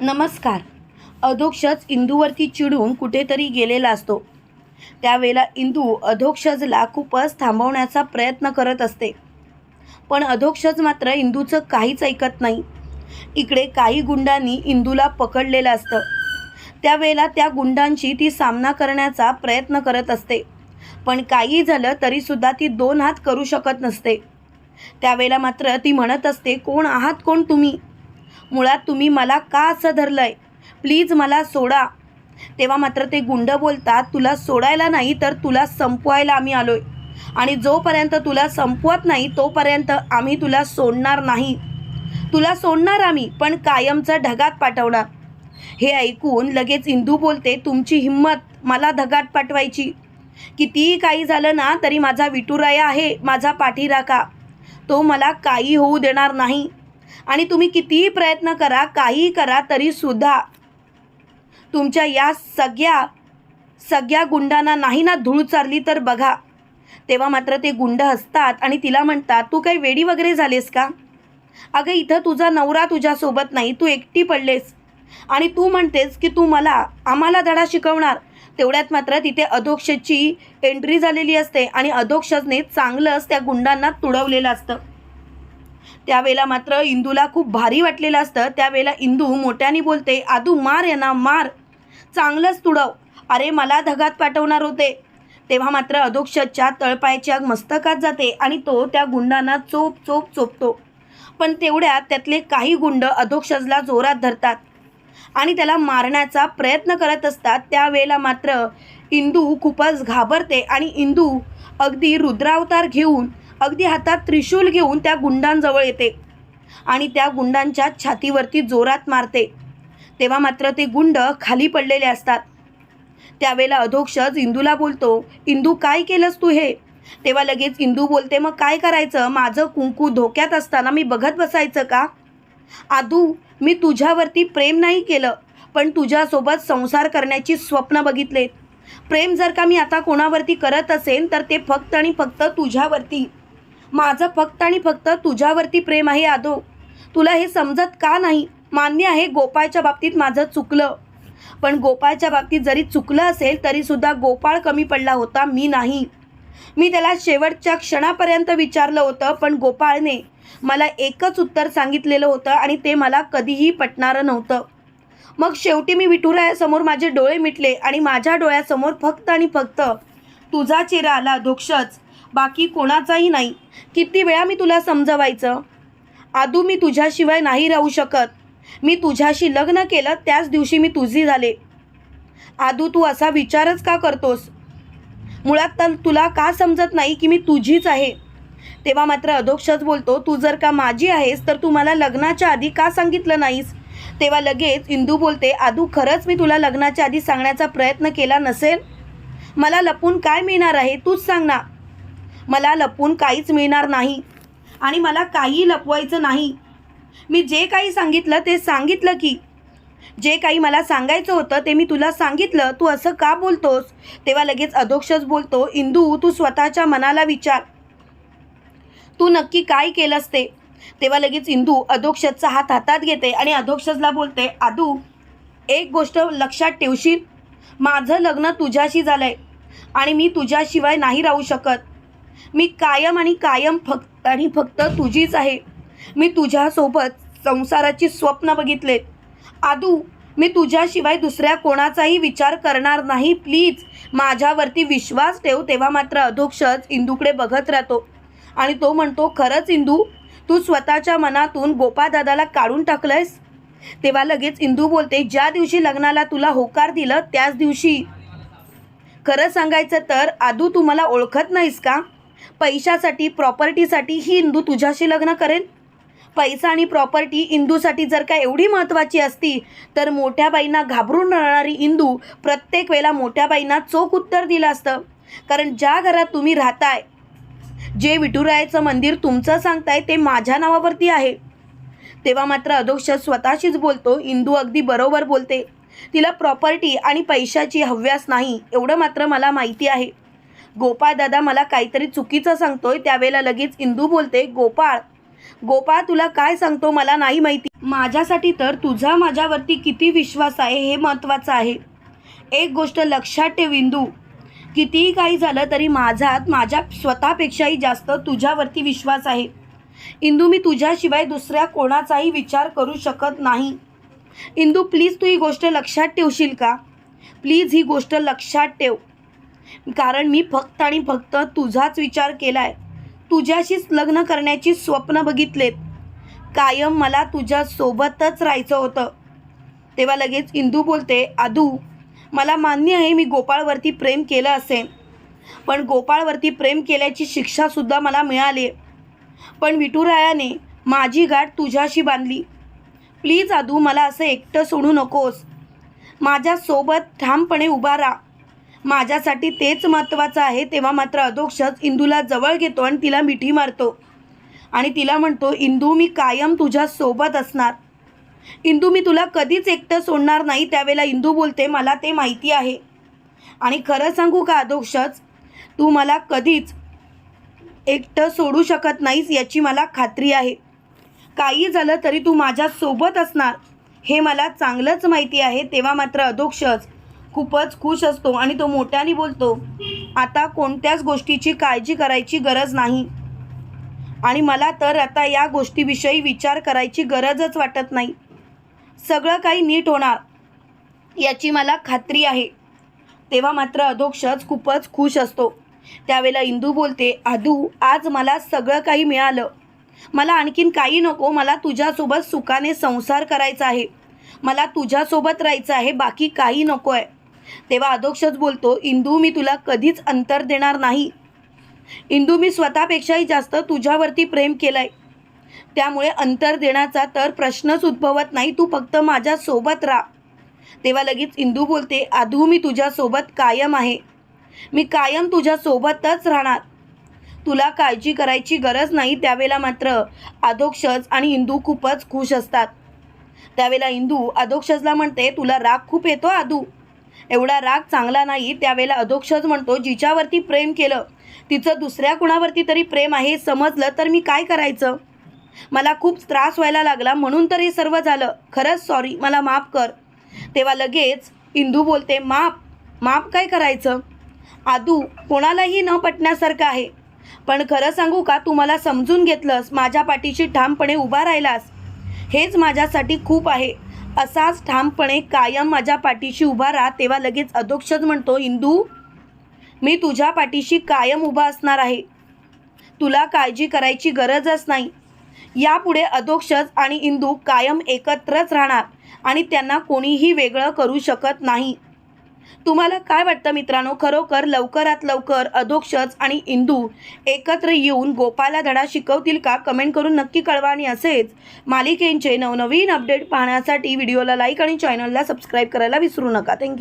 नमस्कार. अधोक्षज इंदूवरती चिडून कुठेतरी गेलेला असतो. त्यावेळेला इंदू अधोक्षजला खूपच थांबवण्याचा प्रयत्न करत असते. पण अधोक्षज मात्र इंदूचं काहीच ऐकत नाही. इकडे काही गुंडांनी इंदूला पकडलेलं असतं. त्यावेळेला त्या गुंडांशी ती सामना करण्याचा प्रयत्न करत असते. पण काही झालं तरीसुद्धा ती दोन हात करू शकत नसते. त्यावेळेला मात्र ती म्हणत असते कोण आहात? कोण तुम्ही? मुळात तुम्ही मला का असं धरलंय? प्लीज मला सोडा. तेव्हा मात्र ते गुंड बोलतात तुला सोडायला नाही तर तुला संपवायला आम्ही आलोय. आणि जोपर्यंत तुला संपवत नाही तोपर्यंत आम्ही तुला सोडणार नाही. तुला सोडणार आम्ही पण कायमचं ढगात पाठवणार. हे ऐकून लगेच इंदू बोलते तुमची हिंमत मला ढगात पाठवायची. कितीही काही झालं ना तरी माझा विटुराया आहे माझा पाठीराखा. तो मला काही होऊ देणार नाही. आणि तुम्ही कितीही प्रयत्न करा काहीही करा तरीसुद्धा तुमच्या या सगळ्या सगळ्या गुंडांना नाही ना धूळ चारली तर बघा. तेव्हा मात्र ते गुंड हसतात आणि तिला म्हणतात तू काही वेडी वगैरे झालेस का? अगं इथं तुझा नवरा तुझ्यासोबत नाही तू एकटी पडलेस. आणि तू म्हणतेस की तू मला आम्हाला धडा शिकवणार. तेवढ्यात मात्र तिथे अधोक्षची एंट्री झालेली असते आणि अधोक्षजने चांगलंच त्या गुंडांना तुडवलेलं असतं. त्यावेळेला मात्र इंदूला खूप भारी वाटलेलं असतं. त्यावेळेला इंदू मोठ्याने बोलते आदू मार यांना मार. चांगलंच तुडव. अरे मला धगात पाठवणार होते. तेव्हा मात्र अधोक्षच्या तळपायाची मस्तकात जाते आणि तो त्या गुंडांना चोप चोप चोपतो. पण तेवढ्यात त्यातले काही गुंड अधोक्षजला जोरात धरतात आणि त्याला मारण्याचा प्रयत्न करत असतात. त्यावेळेला मात्र इंदू खूपच घाबरते आणि इंदू अगदी रुद्रावतार घेऊन अगदी हातात त्रिशूल घेऊन त्या गुंडांजवळ येते आणि त्या गुंडांच्या छातीवरती जोरात मारते. तेव्हा मात्र ते गुंड खाली पडलेले असतात. त्यावेळेला अधोक्षज इंदूला बोलतो इंदू काय केलंस तू हे? तेव्हा लगेच इंदू बोलते मग काय करायचं? माझं कुंकू धोक्यात असताना मी बघत बसायचं का? आदू मी तुझ्यावरती प्रेम नाही केलं पण तुझ्यासोबत संसार करण्याची स्वप्न बघितले. प्रेम जर का मी आता कोणावरती करत असेल तर ते फक्त आणि फक्त तुझ्यावरती. माझं फक्त आणि फक्त तुझ्यावरती प्रेम आहे आदो. तुला हे समजत का नाही? मान्य आहे गोपाळच्या बाबतीत माझं चुकलं. पण गोपाळच्या बाबतीत जरी चुकलं असेल तरीसुद्धा गोपाळ कमी पडला होता मी नाही. मी त्याला शेवटच्या क्षणापर्यंत विचारलं होतं पण गोपाळने मला एकच उत्तर सांगितलेलं होतं आणि ते मला कधीही पटणारं नव्हतं. मग शेवटी मी विठुरायासमोर माझे डोळे मिटले आणि माझ्या डोळ्यासमोर फक्त आणि फक्त तुझा चेहरा आला दोक्षच बाकी कोणाचाही नाही. किती वेळा मी तुला समजवायचं? आदू मी तुझ्याशिवाय नाही राहू शकत. मी तुझ्याशी लग्न केलं त्याच दिवशी मी तुझी झाले. आदू तू असा विचारच का करतोस? मुळात तर तुला का समजत नाही की मी तुझीच आहे? तेव्हा मात्र अधोक्षच बोलतो तू जर का माझी आहेस तर तू मला लग्नाच्या आधी का सांगितलं नाहीस? तेव्हा लगेच इंदू बोलते आदू खरंच मी तुला लग्नाच्या आधी सांगण्याचा प्रयत्न केला नसेल? मला लपून काय मिळणार आहे? तूच सांग ना. मला लपवून काहीच मिळणार नाही. आणि मला काही लपवायचं नाही. मी जे काही सांगितलं ते सांगितलं की. जे काही मला सांगायचं होतं ते मी तुला सांगितलं. तू असं का बोलतोस? तेव्हा लगेच अधोक्षच बोलतो इंदू तू स्वतःच्या मनाला विचार. तू नक्की काय केलंस ते? तेव्हा लगेच इंदू अधोक्षजचा हात हातात घेते आणि अधोक्षजला बोलते आदू एक गोष्ट लक्षात ठेवशील? माझं लग्न तुझ्याशी झालं आहे आणि मी तुझ्याशिवाय नाही राहू शकत. मी कायम आणि कायम फक्त आणि फक्त तुझीच आहे. मी तुझ्यासोबत संसाराची स्वप्न बघितलेत आदू मी तुझ्याशिवाय दुसऱ्या कोणाचाही विचार करणार नाही. प्लीज माझ्यावरती विश्वास ठेव तेव्हा मात्र अधोक्षच इंदूकडे बघत राहतो. आणि तो म्हणतो खरंच इंदू तू स्वतःच्या मनातून गोपादादाला काढून टाकलंयस? तेव्हा लगेच इंदू बोलते ज्या दिवशी लग्नाला तुला होकार दिलं त्याच दिवशी. खरं सांगायचं तर आदू तू मला ओळखत नाहीस का? पैशासाठी प्रॉपर्टीसाठी ही इंदू तुझ्याशी लग्न करेल? पैसा आणि प्रॉपर्टी इंदूसाठी जर का एवढी महत्त्वाची असती तर मोठ्या बाईंना घाबरून राहणारी इंदू प्रत्येक वेळेला मोठ्या बाईंना चोख उत्तर दिलं असतं. कारण ज्या घरात तुम्ही राहताय जे विठुरायाचं मंदिर तुमचं सांगताय ते माझ्या नावावरती आहे. तेव्हा मात्र अधोक्ष स्वतःशीच बोलतो इंदू अगदी बरोबर बोलते. तिला प्रॉपर्टी आणि पैशाची हव्यास नाही एवढं मात्र मला माहिती आहे. गोपाळ दादा मला काहीतरी चुकीचं सांगतोय त्यावेळेला लगेच इंदू बोलते गोपाळ गोपाळ तुला काय सांगतो मला नाही माहिती. माझ्यासाठी तर तुझा माझ्यावरती किती विश्वास आहे हे महत्त्वाचं आहे. एक गोष्ट लक्षात ठेव इंदू कितीही काही झालं तरी माझ्यात माझ्या स्वतःपेक्षाही जास्त तुझ्यावरती विश्वास आहे. इंदू मी तुझ्याशिवाय दुसऱ्या कोणाचाही विचार करू शकत नाही. इंदू प्लीज तू ही गोष्ट लक्षात ठेवशील का? प्लीज ही गोष्ट लक्षात ठेव. कारण मी फक्त आणि फक्त तुझाच विचार केला आहे तुझ्याशीच लग्न करण्याची स्वप्न बघितलेत. कायम मला तुझ्यासोबतच राहायचं होतं. तेव्हा लगेच इंदू बोलते आदू मला मान्य आहे मी गोपाळवरती प्रेम केलं असेल पण गोपाळवरती प्रेम केल्याची शिक्षासुद्धा मला मिळाली. पण विठुरायाने माझी गाठ तुझ्याशी बांधली. प्लीज आदू मला असं एकटं सोडू नकोस. माझ्यासोबत ठामपणे उभा राहा. माझ्यासाठी तेच महत्त्वाचं आहे तेव्हा मात्र अधोक्षच इंदूला जवळ घेतो आणि तिला मिठी मारतो. आणि तिला म्हणतो इंदू मी कायम तुझ्या सोबत असणार. इंदू मी तुला कधीच एकटं सोडणार नाही. त्यावेळेला इंदू बोलते मला ते माहिती आहे. आणि खरं सांगू का अधोक्षच तू मला कधीच एकटं सोडू शकत नाहीस याची मला खात्री आहे. काही झालं तरी तू माझ्यासोबत असणार. हे मला चांगलंच माहिती आहे. तेव्हा मात्र अधोक्षच खूपच खुश असतो आणि तो मोठ्याने बोलतो आता कोणत्याच गोष्टीची काळजी करायची गरज नाही. आणि मला तर आता या गोष्टीविषयी विचार करायची गरजच वाटत नाही. सगळं काही नीट होणार याची मला खात्री आहे. तेव्हा मात्र अधोक्षच खूपच खुश असतो. त्यावेळेला इंदू बोलते आदू आज मला सगळं काही मिळालं. मला आणखीन काही नको मला तुझ्यासोबत सुखाने संसार करायचा आहे. मला तुझ्यासोबत राहायचं आहे बाकी काही नको आहे तेव्हा अधोक्षच बोलतो इंदू मी तुला कधीच अंतर देणार नाही. इंदू मी स्वतःपेक्षाही जास्त तुझ्यावरती प्रेम केलं आहे त्यामुळे अंतर देण्याचा तर प्रश्नच उद्भवत नाही तू फक्त माझ्यासोबत राहा. तेव्हा लगेच इंदू बोलते आधू मी तुझ्यासोबत कायम आहे. मी कायम तुझ्यासोबतच राहणार. तुला काळजी करायची गरज नाही. त्यावेळेला मात्र अधोक्षज आणि इंदू खूपच खुश असतात. त्यावेळेला इंदू अधोक्षजला म्हणते तुला राग खूप येतो आदू एवढा राग चांगला नाही त्यावेळेला अधोक्षज म्हणतो जिच्यावरती प्रेम केलं तिचं दुसऱ्या कुणावरती तरी प्रेम आहे समजलं तर मी काय करायचं? मला खूप त्रास व्हायला लागला म्हणून तर हे सर्व झालं. खरंच सॉरी मला माफ कर. तेव्हा लगेच इंदू बोलते माफ माफ काय करायचं? आदू कोणालाही न पटण्यासारखं आहे. पण खरं सांगू का तू मला समजून घेतलंस माझ्या पाठीशी ठामपणे उभा राहिलास. हेच माझ्यासाठी खूप आहे. असाच ठामपणे कायम माझ्या पाठीशी उभा राहा तेव्हा लगेच अधोक्षज म्हणतो इंदू मी तुझ्या पाठीशी कायम उभा असणार आहे. तुला काळजी करायची गरजच नाही. यापुढे अधोक्षज आणि इंदू कायम एकत्रच राहणार आणि त्यांना कोणीही वेगळं करू शकत नाही. तुम्हाला काय वाटतं मित्रांनो? खरोखर लवकरात लवकर अधोक्षज आणि इंदू एकत्र येऊन गोपाला धडा शिकवतील का? कमेंट करून नक्की कळवा आणि असेच मालिकेंचे नवनवीन अपडेट पाहण्यासाठी व्हिडिओला लाईक आणि चॅनलला सबस्क्राईब करायला विसरू नका. थँक्यू